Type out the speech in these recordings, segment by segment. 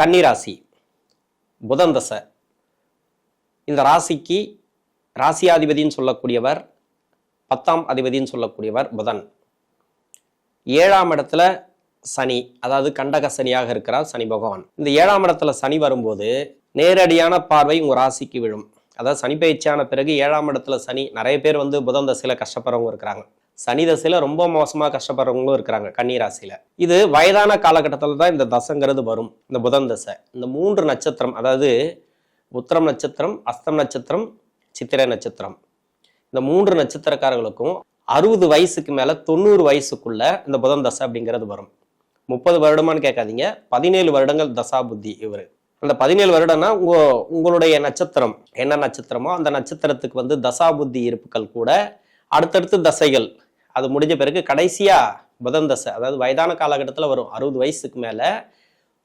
கன்னிராசி புதன் தசை. இந்த ராசிக்கு ராசியாதிபதின்னு சொல்லக்கூடியவர் பத்தாம் அதிபதின்னு சொல்லக்கூடியவர் புதன். ஏழாம் இடத்துல சனி அதாவது கண்டக சனியாக இருக்கிறார் சனி பகவான். இந்த ஏழாம் இடத்துல சனி வரும்போது நேரடியான பார்வை உங்கள் ராசிக்கு விழும். அதாவது சனி பயிற்சியான பிறகு ஏழாம் இடத்துல சனி நிறைய பேர் வந்து புதன் தசையில் கஷ்டப்படுறவங்க இருக்கிறாங்க. சனி தசையில் ரொம்ப மோசமாக கஷ்டப்படுறவங்களும் இருக்கிறாங்க கன்னிராசியில் இது வயதான காலகட்டத்தில் தான் இந்த தசைங்கிறது வரும். இந்த புதன் தசை. இந்த மூன்று நட்சத்திரம் அதாவது உத்திரம் நட்சத்திரம் அஸ்தம் நட்சத்திரம் சித்திரை நட்சத்திரம். இந்த மூன்று நட்சத்திரக்காரர்களுக்கும் அறுபது வயசுக்கு மேலே தொண்ணூறு வயசுக்குள்ள இந்த புதன் தசை அப்படிங்கிறது வரும். முப்பது வருடமான்னு கேட்காதீங்க. பதினேழு வருடங்கள் தசா புத்தி இவர். அந்த பதினேழு வருடம்னா உங்க உங்களுடைய நட்சத்திரம். என்ன நட்சத்திரமோ அந்த நட்சத்திரத்துக்கு வந்து தசா புத்தி இருப்புகள் கூட அடுத்தடுத்து தசைகள். அது முடிஞ்ச பிறகு கடைசியாக புதன் தசை அதாவது வயதான காலகட்டத்தில் வரும். அறுபது வயசுக்கு மேலே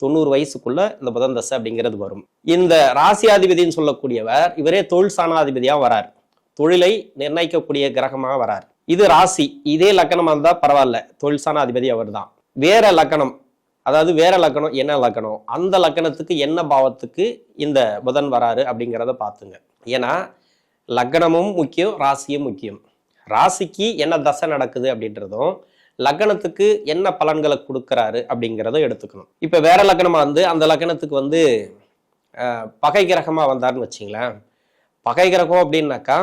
தொண்ணூறு வயசுக்குள்ள இந்த புதன் தசை அப்படிங்கிறது வரும். இந்த ராசியாதிபதினு சொல்லக்கூடியவர் இவரே தொழில் சாணாதிபதியாக வரார். தொழிலை நிர்ணயிக்கக்கூடிய கிரகமாக வரார். இது ராசி. இதே லக்கணமாக இருந்தால் பரவாயில்ல. தொழில் சாணாதிபதி அவர் தான் வேற லக்கணம் அதாவது வேற லக்கணம் என்ன லக்கணம் அந்த லக்கணத்துக்கு என்ன பாவத்துக்கு இந்த புதன் வராரு அப்படிங்கிறத பார்த்துங்க. ஏன்னா லக்னமும் முக்கியம் ராசியும் முக்கியம். ராசிக்கு என்ன தசை நடக்குது அப்படின்றதும் லக்னத்துக்கு என்ன பலன்களை கொடுக்கறாரு அப்படிங்கிறதும் எடுத்துக்கணும். இப்போ வேற லக்னமாக வந்து அந்த லக்னத்துக்கு வந்து பகை கிரகமாக வந்தாருன்னு வச்சிங்களேன். பகை கிரகம் அப்படின்னாக்கா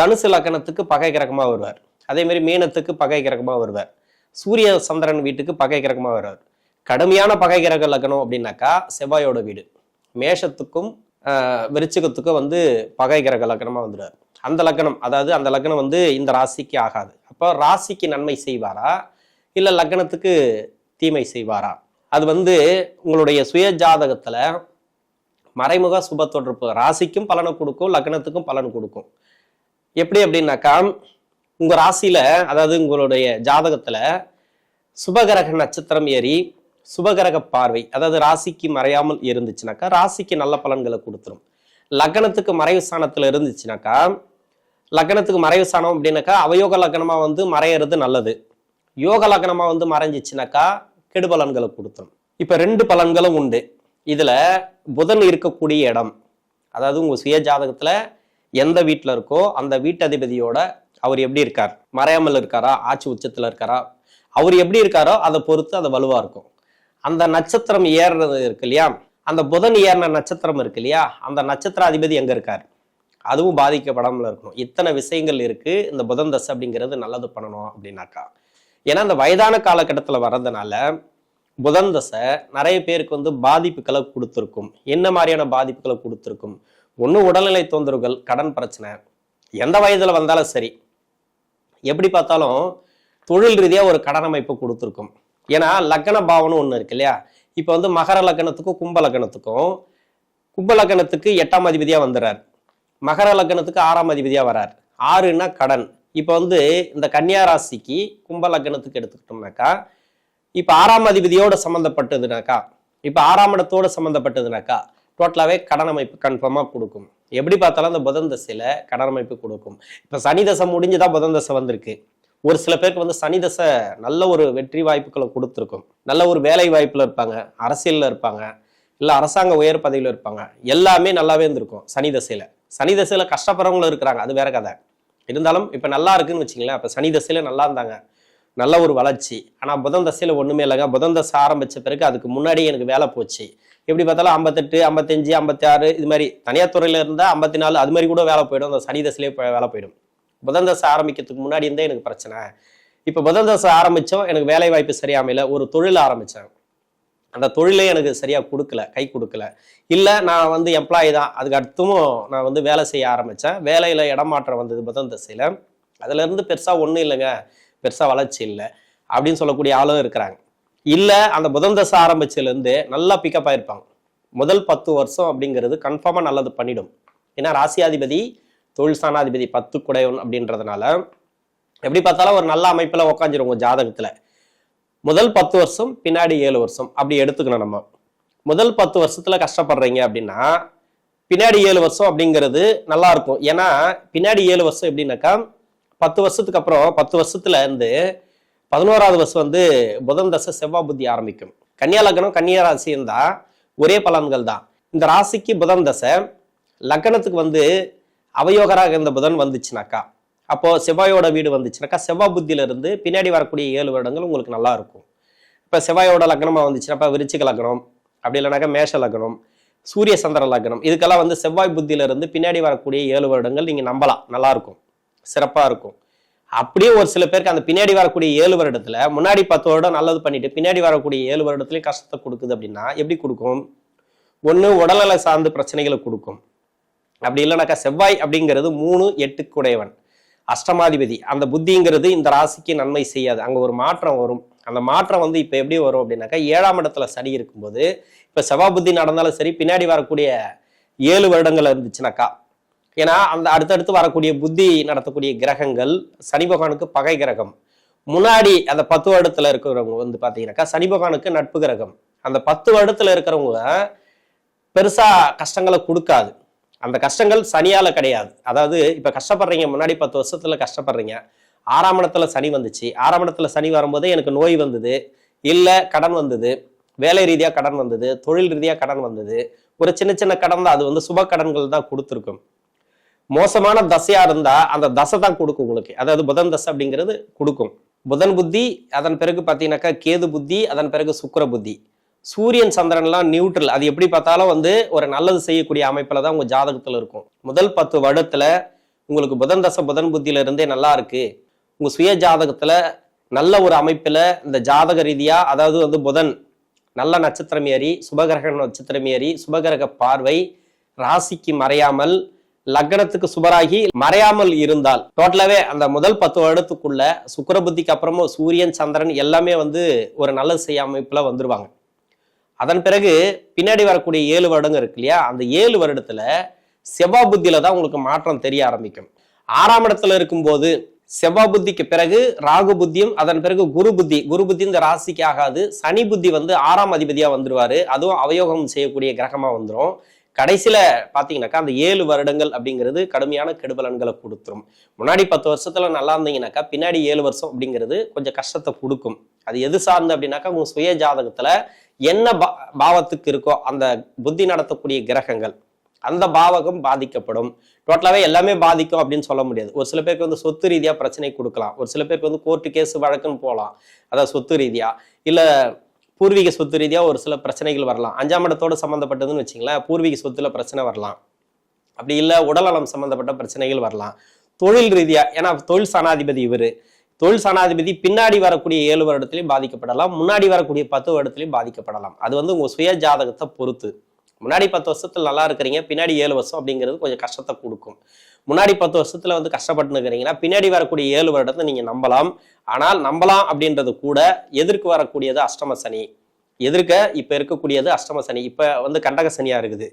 தனுசு லக்னத்துக்கு பகை கிரகமாக வருவார். அதேமாரி மீனத்துக்கு பகை கிரகமாக வருவார். சூரிய சந்திரன் வீட்டுக்கு பகை கிரகமாக வருவார். கடுமையான பகை கிரக லக்னம் அப்படின்னாக்கா செவ்வாயோட வீடு. மேஷத்துக்கும் விருச்சிகத்துக்கும் வந்து பகை கிரக லக்னமாக வந்துடுவார். அந்த லக்னம் அதாவது அந்த லக்னம் வந்து இந்த ராசிக்கு ஆகாது. அப்போ ராசிக்கு நன்மை செய்வாரா? இல்லை லக்னத்துக்கு தீமை செய்வாரா? அது வந்து உங்களுடைய சுய ஜாதகத்தில் மறைமுக சுப தொடர்பு. ராசிக்கும் பலனை கொடுக்கும் லக்னத்துக்கும் பலன் கொடுக்கும். எப்படி அப்படின்னாக்கா உங்கள் ராசியில் அதாவது உங்களுடைய ஜாதகத்தில் சுபகிரக நட்சத்திரம் ஏறி சுபகிரக பார்வை அதாவது ராசிக்கு மறையாமல் இருந்துச்சுனாக்கா ராசிக்கு நல்ல பலன்களை கொடுத்துரும். லக்னத்துக்கு மறைவு ஸ்தானத்தில் இருந்துச்சுனாக்கா லக்னத்துக்கு மறைவு ஸ்தானம் அப்படின்னாக்கா அவயோக லக்னமாக வந்து மறையிறது நல்லது. யோக லக்னமாக வந்து மறைஞ்சிச்சுனாக்கா கெடுபலன்களை கொடுத்துரும். இப்போ ரெண்டு பலன்களும் உண்டு. இதில் புதன் இருக்கக்கூடிய இடம். அதாவது உங்கள் சுய ஜாதகத்தில் எந்த வீட்டில் இருக்கோ அந்த வீட்டதிபதியோட அவர் எப்படி இருக்கார்? மறையாமல் இருக்காரா? ஆட்சி உச்சத்தில் இருக்காரா? அவர் எப்படி இருக்காரோ அதை பொறுத்து அது வலுவாக இருக்கும். அந்த நட்சத்திரம் ஏறுறது இருக்கு இல்லையா? அந்த புதன் ஏறின நட்சத்திரம் இருக்கு இல்லையா? அந்த நட்சத்திர அதிபதி எங்கே இருக்கார்? அதுவும் பாதிக்கப்படாமல் இருக்கணும். இத்தனை விஷயங்கள் இருக்கு. இந்த புதன் தசை அப்படிங்கிறது நல்லது பண்ணணும் அப்படின்னாக்கா. ஏன்னா இந்த வயதான காலகட்டத்தில் வர்றதுனால புதன் தசை நிறைய பேருக்கு வந்து பாதிப்புகளை கொடுத்துருக்கும். என்ன மாதிரியான பாதிப்புகளை கொடுத்துருக்கும்? ஒன்று உடல்நிலை தொந்தரவுகள் கடன் பிரச்சனை. எந்த வயதில் வந்தாலும் சரி. எப்படி பார்த்தாலும் தொழில் ரீதியாக ஒரு கடன் அமைப்பு கொடுத்துருக்கும். ஏன்னா லக்ன பாவனம் ஒன்று இருக்கு இல்லையா? இப்போ வந்து மகர லக்னத்துக்கும் கும்ப லக்னத்துக்கும் கும்ப லக்னத்துக்கு எட்டாம் அதிபதியாக வந்துடுறார் மகர லக்னத்துக்கு ஆறாம் அதிபதியாக வரார். ஆறுனா கடன். இப்போ வந்து இந்த கன்னியா ராசிக்கு கும்ப லக்னத்துக்கு எடுத்துக்கிட்டோம்னாக்கா இப்போ ஆறாம் அதிபதியோட சம்மந்தப்பட்டதுனாக்கா இப்போ ஆறாம் இடத்தோட சம்மந்தப்பட்டதுனாக்கா டோட்டலாகவே கடன் அமைப்பு கன்ஃபார்மாக கொடுக்கும். எப்படி பார்த்தாலும் அந்த புதன் தசையில் கடன் அமைப்பு கொடுக்கும். இப்போ சனி தசை முடிஞ்சு தான் புதன் தசை வந்திருக்கு. ஒரு சில பேருக்கு வந்து சனி தசை நல்ல ஒரு வெற்றி வாய்ப்புகளை கொடுத்துருக்கும். நல்ல ஒரு வேலை வாய்ப்பில் இருப்பாங்க. அரசியலில் இருப்பாங்க. இல்லை அரசாங்க உயர் பதவியில் இருப்பாங்க. எல்லாமே நல்லாவே இருந்திருக்கும் சனி தசையில். சனி தசையில் கஷ்டப்படுறவங்களும் இருக்கிறாங்க. அது வேற கதை. இருந்தாலும் இப்போ நல்லா இருக்குன்னு வச்சுங்களேன் அப்போ சனி தசையில் நல்லா இருந்தாங்க. நல்ல ஒரு வளர்ச்சி. ஆனால் புதன் தசையில் ஒன்றுமே இல்லைங்க. புதன் தசை ஆரம்பித்த பிறகு அதுக்கு முன்னாடி எனக்கு வேலை போச்சு. எப்படி பார்த்தாலும் ஐம்பத்தெட்டு ஐம்பத்தஞ்சு ஐம்பத்தி ஆறு இது மாதிரி தனியார் துறையில் இருந்தால் ஐம்பத்தி நாலு அது மாதிரி கூட வேலை போயிடும். அந்த சனி தசையிலே போய் வேலை போயிடும். புதன் தசை ஆரம்பிக்கிறதுக்கு முன்னாடி இருந்தே எனக்கு பிரச்சனை. இப்போ புதன் தசை ஆரம்பித்தோம் எனக்கு வேலை வாய்ப்பு சரியாமையில் ஒரு தொழில் ஆரம்பித்தேன் அந்த தொழிலே எனக்கு சரியாக கொடுக்கல கை கொடுக்கல. இல்லை நான் வந்து எம்ப்ளாயி தான். அதுக்கு அடுத்தும் நான் வந்து வேலை செய்ய ஆரம்பித்தேன் வேலையில் இடமாற்றம் வந்தது புதன் திசையில் அதுலேருந்து பெருசாக ஒன்றும் இல்லைங்க. பெருசாக வளர்ச்சி இல்லை. அப்படின்னு சொல்லக்கூடிய ஆளும் இருக்கிறாங்க. இல்லை அந்த புதன் தசை ஆரம்பிச்சதுலேருந்து நல்லா பிக்கப் ஆகிருப்பாங்க முதல் பத்து வருஷம் அப்படிங்கிறது கன்ஃபார்மாக நல்லது பண்ணிடும். ஏன்னா ராசியாதிபதி தொழில் ஸ்தானாதிபதி பத்து குடையவன் அப்படின்றதுனால எப்படி பார்த்தாலும் ஒரு நல்ல அமைப்பில் உக்காந்துரும் ஜாதகத்தில். முதல் பத்து வருஷம் பின்னாடி ஏழு வருஷம். அப்படி எடுத்துக்கணும் நம்ம. முதல் பத்து வருஷத்துல கஷ்டப்படுறீங்க அப்படின்னா பின்னாடி ஏழு வருஷம் அப்படிங்கிறது நல்லா இருக்கும். ஏன்னா பின்னாடி ஏழு வருஷம் எப்படின்னாக்கா பத்து வருஷத்துக்கு அப்புறம் பத்து வருஷத்துல இருந்து பதினோராவது வருஷம் வந்து புதன் தசை செவ்வாய் புத்தி ஆரம்பிக்கும். கன்னியா லக்னம் கன்னியா ராசி இருந்தா ஒரே பலன்கள் தான். இந்த ராசிக்கு புதன் தசை லக்னத்துக்கு வந்து அவயோகராக இருந்த புதன் வந்துச்சுனாக்கா அப்போ செவ்வாயோட வீடு வந்துச்சுனாக்கா செவ்வாய் புத்தியிலிருந்து பின்னாடி வரக்கூடிய ஏழு வருடங்கள் உங்களுக்கு நல்லா இருக்கும். இப்போ செவ்வாயோட லக்னமாக வந்துச்சுனாப்பா விருச்சிக லக்னம் அப்படி இல்லைனாக்கா மேஷ லக்னம் சூரிய சந்திர லக்னம் இதுக்கெல்லாம் வந்து செவ்வாய் புத்தியிலிருந்து பின்னாடி வரக்கூடிய ஏழு வருடங்கள் நீங்கள் நம்பலாம். நல்லா இருக்கும். சிறப்பாக இருக்கும். அப்படியே ஒரு சில பேருக்கு அந்த பின்னாடி வரக்கூடிய ஏழு வருடத்துல முன்னாடி பத்து வருடம் நல்லது பண்ணிட்டு பின்னாடி வரக்கூடிய ஏழு வருடத்துலையும் கஷ்டத்தை கொடுக்குது அப்படின்னா எப்படி கொடுக்கும்? ஒன்று உடல்நல சார்ந்த பிரச்சனைகளை கொடுக்கும். அப்படி இல்லைனாக்கா செவ்வாய் அப்படிங்கிறது மூணு எட்டுக்குடையவன் அஷ்டமாதிபதி. அந்த புத்திங்கிறது இந்த ராசிக்கு நன்மை செய்யாது. அங்கே ஒரு மாற்றம் வரும். அந்த மாற்றம் வந்து இப்போ எப்படி வரும் அப்படின்னாக்கா ஏழாம் இடத்துல சனி இருக்கும்போது இப்போ செவ்வாய் புத்தி நடந்தாலும் சரி பின்னாடி வரக்கூடிய ஏழு வருடங்கள் இருந்துச்சுனாக்கா ஏன்னா அந்த அடுத்தடுத்து வரக்கூடிய புத்தி நடத்தக்கூடிய கிரகங்கள் சனி பகவானுக்கு பகை கிரகம். முன்னாடி அந்த பத்து வருடத்துல இருக்கிறவங்க வந்து பார்த்தீங்கன்னாக்கா சனி பகவானுக்கு நட்பு கிரகம். அந்த பத்து வருடத்துல இருக்கிறவங்க பெருசா கஷ்டங்களை கொடுக்காது. அந்த கஷ்டங்கள் சனியால் கிடையாது. அதாவது இப்போ கஷ்டப்படுறீங்க முன்னாடி பத்து வருஷத்தில் கஷ்டப்படுறீங்க. ஆறாம் இடத்துல சனி வந்துச்சு. ஆறாம் இடத்துல சனி வரும்போது எனக்கு நோய் வந்தது. இல்லை கடன் வந்தது. வேலை ரீதியாக கடன் வந்தது. தொழில் ரீதியாக கடன் வந்தது. ஒரு சின்ன சின்ன கடன் தான். அது வந்து சுப கடன்கள் தான் கொடுத்துருக்கும். மோசமான தசையாக இருந்தால் அந்த தசை தான் கொடுக்கும் உங்களுக்கு. அதாவது புதன் தசை அப்படிங்கிறது கொடுக்கும். புதன் புத்தி அதன் பிறகு பார்த்தீங்கன்னாக்கா கேது புத்தி அதன் பிறகு சுக்கிர புத்தி. சூரியன் சந்திரன்லாம் நியூட்ரல் அது எப்படி பார்த்தாலும் வந்து ஒரு நல்லது செய்யக்கூடிய அமைப்பில் தான் உங்கள் ஜாதகத்தில் இருக்கும். முதல் பத்து வருடத்தில் உங்களுக்கு புதன் தசை புதன் புத்தியில இருந்தே நல்லா இருக்கு. உங்கள் சுய ஜாதகத்தில் நல்ல ஒரு அமைப்பில் இந்த ஜாதக ரீதியாக அதாவது வந்து புதன் நல்ல நட்சத்திரம் ஏறி சுபகிரக நட்சத்திரம் ஏறி சுபகிரக பார்வை ராசிக்கு மறையாமல் லக்னத்துக்கு சுபராகி மறையாமல் இருந்தால் டோட்டலாவே அந்த முதல் பத்து வருடத்துக்குள்ள சுக்கர புத்திக்கு அப்புறமும் சூரியன் சந்திரன் எல்லாமே வந்து ஒரு நல்லது செய்ய அமைப்புல வந்துருவாங்க. அதன் பிறகு பின்னாடி வரக்கூடிய ஏழு வருடங்கள் இருக்கு இல்லையா? அந்த ஏழு வருடத்துல செவ்வாய் புத்தியில தான் உங்களுக்கு மாற்றம் தெரிய ஆரம்பிக்கும். ஆறாம் இடத்துல இருக்கும்போது செவ்வாய் புத்திக்கு பிறகு ராகு புத்தியும் அதன் பிறகு குரு புத்தி. குரு புத்தி இந்த ராசிக்கு ஆகாது. சனி புத்தி வந்து ஆறாம் அதிபதியா வந்துருவாரு. அதுவும் அவயோகம் செய்யக்கூடிய கிரகமா வந்துடும் கடைசியில பாத்தீங்கன்னாக்கா அந்த ஏழு வருடங்கள் அப்படிங்கிறது கடுமையான கெடுபலன்களை கொடுத்துரும். முன்னாடி பத்து வருஷத்துல நல்லா இருந்தீங்கன்னாக்கா பின்னாடி ஏழு வருஷம் அப்படிங்கிறது கொஞ்சம் கஷ்டத்தை கொடுக்கும். அது எது சார்ந்து அப்படின்னாக்கா உங்க சுய ஜாதகத்துல என்ன பா- பாவத்துக்கு இருக்கோ அந்த புத்தி நடத்தக்கூடிய கிரகங்கள் அந்த பாவகம் பாதிக்கப்படும். டோட்டலாகவே எல்லாமே பாதிக்கும் அப்படின்னு சொல்ல முடியாது. ஒரு சில பேருக்கு வந்து சொத்து ரீதியாக பிரச்சனை கொடுக்கலாம். ஒரு சில பேருக்கு வந்து கோர்ட்டு கேஸ் வழக்குன்னு போகலாம் அதாவது சொத்து ரீதியாக இல்லை பூர்வீக சொத்து ரீதியாக ஒரு சில பிரச்சனைகள் வரலாம். அஞ்சாம் இடத்தோடு சம்மந்தப்பட்டதுன்னு வச்சுங்களேன் பூர்வீக சொத்துல பிரச்சனை வரலாம். அப்படி இல்லை உடல்நலம் சம்மந்தப்பட்ட பிரச்சனைகள் வரலாம். தொழில் ரீதியாக ஏன்னா தொழில் சனாதிபதி இவர். தொழில் சனாதிபதி பின்னாடி வரக்கூடிய ஏழு வருடத்திலையும் பாதிக்கப்படலாம் முன்னாடி வரக்கூடிய பத்து வருடத்திலையும் பாதிக்கப்படலாம். அது வந்து உங்க சுய ஜாதகத்தை பொறுத்து. முன்னாடி பத்து வருஷத்துல நல்லா இருக்கிறீங்க பின்னாடி ஏழு வருஷம் அப்படிங்கிறது கொஞ்சம் கஷ்டத்தை கொடுக்கும். முன்னாடி பத்து வருஷத்துல வந்து கஷ்டப்பட்டு இருக்கிறீங்கன்னா பின்னாடி வரக்கூடிய ஏழு வருடத்தை நீங்க நம்பலாம். ஆனால் நம்பலாம் அப்படின்றது கூட எதிர்க்கு வரக்கூடியது அஷ்டம சனி. எதிர்க்க இப்ப இருக்கக்கூடியது அஷ்டம சனி. இப்ப வந்து கண்டக சனியா இருக்குது.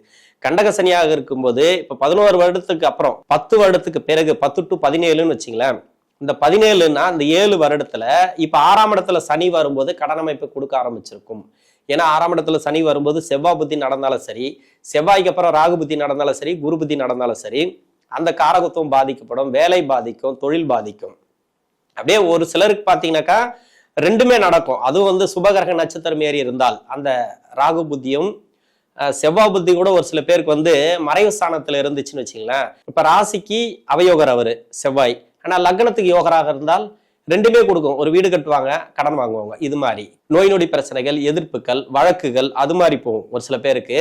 கண்டக சனியாக இருக்கும்போது இப்ப பதினோரு வருடத்துக்கு அப்புறம் பத்து வருடத்துக்கு பிறகு பத்து டு பதினேழுன்னு வச்சுங்களேன் இந்த பதினேழுன்னா இந்த ஏழு வருடத்துல இப்ப ஆறாம் இடத்துல சனி வரும்போது கடன் அமைப்பு கொடுக்க ஆரம்பிச்சிருக்கும். ஏன்னா ஆறாம் இடத்துல சனி வரும்போது செவ்வாய் புத்தி நடந்தாலும் சரி செவ்வாய்க்கு அப்புறம் ராகு புத்தி நடந்தாலும் சரி குரு புத்தி நடந்தாலும் சரி அந்த காரகத்துவம் பாதிக்கப்படும் வேலை பாதிக்கும் தொழில் பாதிக்கும். அப்படியே ஒரு சிலருக்கு பார்த்தீங்கன்னாக்கா ரெண்டுமே நடக்கும். அதுவும் வந்து சுபகிரக நட்சத்திரம் ஏறி இருந்தால் அந்த ராகு புத்தியும் செவ்வாய் புத்தி கூட ஒரு சில பேருக்கு வந்து மறைவு ஸ்தானத்துல இருந்துச்சுன்னு வச்சுங்களேன் இப்ப ராசிக்கு அவயோகர் அவரு செவ்வாய். ஆனால் லக்னத்துக்கு யோகராக இருந்தால் ரெண்டுமே கொடுக்கும். ஒரு வீடு கட்டுவாங்க கடன் வாங்குவாங்க. இது மாதிரி. நோய் நொடி பிரச்சனைகள் எதிர்ப்புகள் வழக்குகள் அது மாதிரி போகும் ஒரு சில பேருக்கு.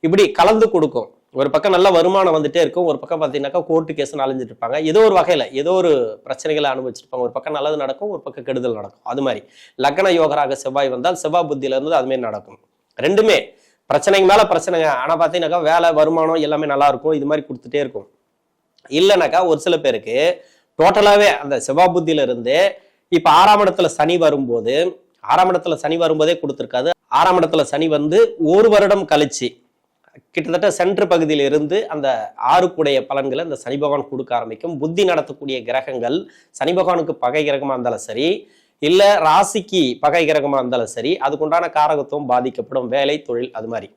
இப்படி கலந்து கொடுக்கும். ஒரு பக்கம் நல்ல வருமானம் வந்துட்டே இருக்கும். ஒரு பக்கம் பார்த்தீங்கன்னாக்கா கோர்ட்டு கேஸ் அலைஞ்சிட்டு இருப்பாங்க. ஏதோ ஒரு வகையில ஏதோ ஒரு பிரச்சனைகளை அனுபவிச்சிருப்பாங்க. ஒரு பக்கம் நல்லது நடக்கும் ஒரு பக்கம் கெடுதல் நடக்கும். அது மாதிரி. லக்ன யோகராக செவ்வாய் வந்தால் செவ்வாய் புத்தியில இருந்து அது மாதிரி நடக்கும். ரெண்டுமே. பிரச்சனைக்கு மேல பிரச்சனைங்க. ஆனா பார்த்தீங்கன்னாக்கா வேலை வருமானம் எல்லாமே நல்லா இருக்கும். இது மாதிரி கொடுத்துட்டே இருக்கும். இல்லைனாக்கா ஒரு சில பேருக்கு டோட்டலாகவே அந்த செவ்வாய் புத்தியில இப்போ ஆறாம் இடத்துல சனி வரும்போது ஆறாம் இடத்துல சனி வரும்போதே கொடுத்துருக்காது ஆறாம் இடத்துல சனி வந்து ஒரு வருடம் கழிச்சு கிட்டத்தட்ட சென்ட்ரு பகுதியில் இருந்து அந்த ஆறுக்குடைய பலன்களை இந்த சனி பகவான் கொடுக்க ஆரம்பிக்கும். புத்தி நடத்தக்கூடிய கிரகங்கள் சனி பகவானுக்கு பகை கிரகமாக இருந்தாலும் சரி இல்லை ராசிக்கு பகை கிரகமாக இருந்தாலும் சரி அதுக்குண்டான காரகத்துவம் பாதிக்கப்படும். வேலை தொழில் அது மாதிரி.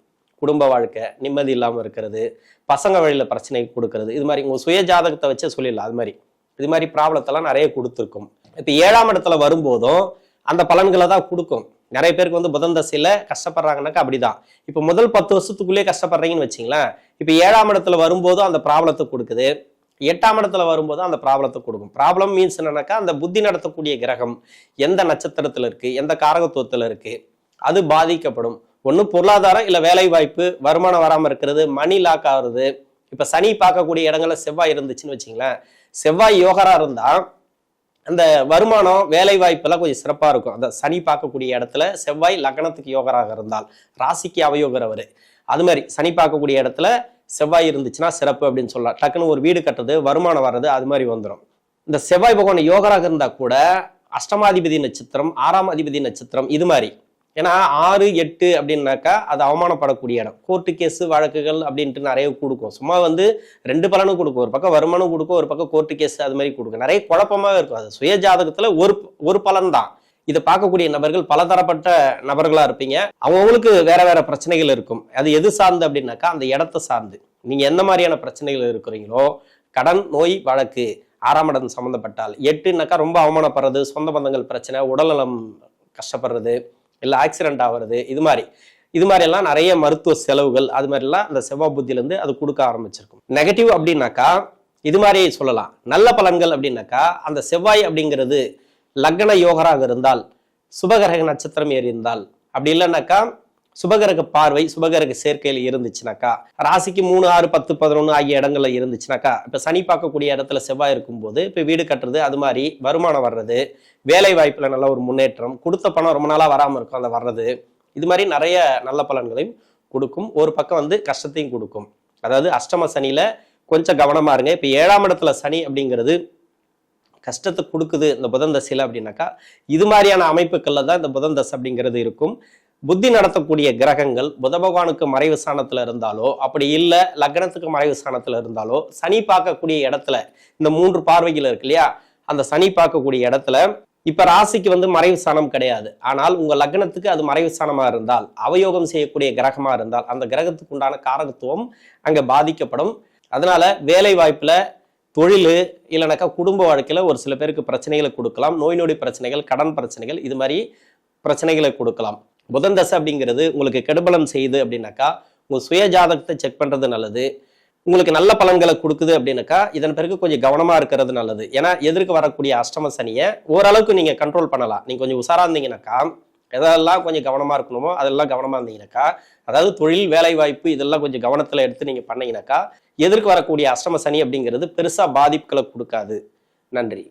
குடும்ப வாழ்க்கை நிம்மதி இல்லாமல் இருக்கிறது பசங்க வழியில் பிரச்சனை கொடுக்கறது இது மாதிரி உங்கள் சுய ஜாதகத்தை வச்சே சொல்லிடலாம் அது மாதிரி. இது மாதிரி ப்ராப்ளத்தெல்லாம் நிறைய கொடுத்துருக்கும். இப்போ ஏழாம் இடத்துல வரும்போதும் அந்த பலன்களை தான் கொடுக்கும். நிறைய பேருக்கு வந்து புதன் தசையில கஷ்டப்படுறாங்கன்னாக்கா அப்படிதான். இப்போ முதல் பத்து வருஷத்துக்குள்ளேயே கஷ்டப்படுறீங்கன்னு வச்சிங்களேன். இப்போ ஏழாம் இடத்துல வரும்போதும் அந்த ப்ராப்ளத்தை கொடுக்குது. எட்டாம் இடத்துல வரும்போது அந்த ப்ராப்ளத்தை கொடுக்கும். ப்ராப்ளம் மீன்ஸ் என்னன்னாக்கா அந்த புத்தி நடத்தக்கூடிய கிரகம் எந்த நட்சத்திரத்துல இருக்கு எந்த காரகத்துவத்துல இருக்கு அது பாதிக்கப்படும். ஒன்று பொருளாதாரம் இல்லை வேலை வாய்ப்பு வருமானம் வராமல் இருக்கிறது மணி லாக் ஆகுறது. இப்போ சனி பார்க்கக்கூடிய இடங்களில் செவ்வாய் இருந்துச்சுன்னு வச்சிங்களேன். செவ்வாய் யோகரா இருந்தா அந்த வருமானம் வேலை வாய்ப்பெல்லாம் கொஞ்சம் சிறப்பாக இருக்கும். அந்த சனி பார்க்கக்கூடிய இடத்துல செவ்வாய் லக்னத்துக்கு யோகராக இருந்தால் ராசிக்கு அவயோகர் அவர் அது மாதிரி சனி பார்க்கக்கூடிய இடத்துல செவ்வாய் இருந்துச்சுன்னா சிறப்பு அப்படின்னு சொல்லலாம். டக்குன்னு ஒரு வீடு கட்டுறது வருமானம் வர்றது அது மாதிரி வந்துடும் இந்த செவ்வாய் பகவான் யோகராக இருந்தா கூட அஷ்டமாதிபதி நட்சத்திரம் ஆறாம் அதிபதி நட்சத்திரம் இது மாதிரி. ஏன்னா ஆறு எட்டு அப்படின்னாக்கா அது அவமானப்படக்கூடிய இடம். கோர்ட்டு கேஸு வழக்குகள் அப்படின்ட்டு நிறைய கொடுக்கும். சும்மா வந்து ரெண்டு பலனும் கொடுக்கும். ஒரு பக்கம் வருமானம் கொடுக்கும் ஒரு பக்கம் கோர்ட்டு கேஸ் அது மாதிரி கொடுக்கும். நிறைய குழப்பமாவே இருக்கும். அது சுய ஜாதகத்தில் ஒரு ஒரு பலன் தான். இதை பார்க்கக்கூடிய நபர்கள் பலதரப்பட்ட நபர்களாக இருப்பீங்க. அவங்கவுங்களுக்கு வேற வேற பிரச்சனைகள் இருக்கும். அது எது சார்ந்து அப்படின்னாக்கா அந்த இடத்த சார்ந்து. நீங்கள் எந்த மாதிரியான பிரச்சனைகள் இருக்கிறீங்களோ கடன் நோய் வழக்கு ஆறாம் இடம் சம்மந்தப்பட்டால் எட்டுனாக்கா ரொம்ப அவமானப்படுறது சொந்த பந்தங்கள் பிரச்சனை உடல்நலம் கஷ்டப்படுறது இல்லை ஆக்சிடென்ட் ஆகிறது இது மாதிரி. இது மாதிரி எல்லாம் நிறைய மருத்துவ செலவுகள் அது மாதிரிலாம் அந்த செவ்வாய் புத்தியிலேருந்து அது கொடுக்க ஆரம்பிச்சிருக்கும். நெகட்டிவ் அப்படின்னாக்கா இது மாதிரி சொல்லலாம். நல்ல பலன்கள் அப்படின்னாக்கா அந்த செவ்வாய் அப்படிங்கிறது லக்ன யோகராக இருந்தால் சுபகிரக நட்சத்திரம் ஏறி இருந்தால் அப்படி இல்லைன்னாக்கா சுபகிரக பார்வை சுபகிரக சேர்க்கையில் இருந்துச்சுனாக்கா ராசிக்கு மூணு ஆறு பத்து பதினொன்று ஆகிய இடங்கள்ல இருந்துச்சுனாக்கா இப்போ சனி பார்க்கக்கூடிய இடத்துல செவ்வாய் இருக்கும்போது இப்போ வீடு கட்டுறது அது மாதிரி வருமானம் வர்றது வேலை வாய்ப்பில் நல்ல ஒரு முன்னேற்றம் கொடுத்த பணம் ரொம்ப நாளாக வராமல் இருக்கும் அதில் வர்றது இது மாதிரி நிறைய நல்ல பலன்களையும் கொடுக்கும். ஒரு பக்கம் வந்து கஷ்டத்தையும் கொடுக்கும். அதாவது அஷ்டம சனியில் கொஞ்சம் கவனமா இருங்க. இப்போ ஏழாம் இடத்துல சனி அப்படிங்கிறது கஷ்டத்தை கொடுக்குது இந்த புதன் தசையில் அப்படின்னாக்கா இது மாதிரியான அமைப்புகளில் தான் இந்த புதன் தசை அப்படிங்கிறது இருக்கும். புத்தி நடத்தக்கூடிய கிரகங்கள் புத பகவானுக்கு மறைவு ஸ்தானத்துல இருந்தாலோ அப்படி இல்லை லக்னத்துக்கு மறைவு ஸ்தானத்துல இருந்தாலோ சனி பார்க்கக்கூடிய இடத்துல இந்த மூன்று பார்வைகள் இருக்கு இல்லையா? அந்த சனி பார்க்கக்கூடிய இடத்துல இப்ப ராசிக்கு வந்து மறைவு ஸ்தானம் கிடையாது. ஆனால் உங்க லக்னத்துக்கு அது மறைவு ஸ்தானமா இருந்தால் அவயோகம் செய்யக்கூடிய கிரகமா இருந்தால் அந்த கிரகத்துக்கு உண்டான காரகத்துவம் அங்க பாதிக்கப்படும். அதனால வேலை வாய்ப்புல தொழில் இல்லைனாக்கா குடும்ப வாழ்க்கையில ஒரு சில பேருக்கு பிரச்சனைகளை கொடுக்கலாம். நோய் நொடி பிரச்சனைகள் கடன் பிரச்சனைகள் இது மாதிரி பிரச்சனைகளை கொடுக்கலாம். புதன் தசை அப்படிங்கிறது உங்களுக்கு கெடுபலம் செய்யுது அப்படின்னாக்கா உங்கள் சுய ஜாதகத்தை செக் பண்ணுறது நல்லது. உங்களுக்கு நல்ல பலன்களை கொடுக்குது அப்படின்னாக்கா இதன் பிறகு கொஞ்சம் கவனமாக இருக்கிறது நல்லது. ஏன்னா எதிர்க்கு வரக்கூடிய அஷ்டம சனியை ஓரளவுக்கு நீங்கள் கண்ட்ரோல் பண்ணலாம். நீங்கள் கொஞ்சம் உசாராக இருந்தீங்கன்னாக்கா எதெல்லாம் கொஞ்சம் கவனமாக இருக்கணுமோ அதெல்லாம் கவனமாக இருந்தீங்கன்னாக்கா அதாவது தொழில் வேலை வாய்ப்பு இதெல்லாம் கொஞ்சம் கவனத்தில் எடுத்து நீங்கள் பண்ணீங்கன்னாக்கா எதிர்க்கு வரக்கூடிய அஷ்டம சனி அப்படிங்கிறது பெருசாக பாதிப்புகளை கொடுக்காது. நன்றி.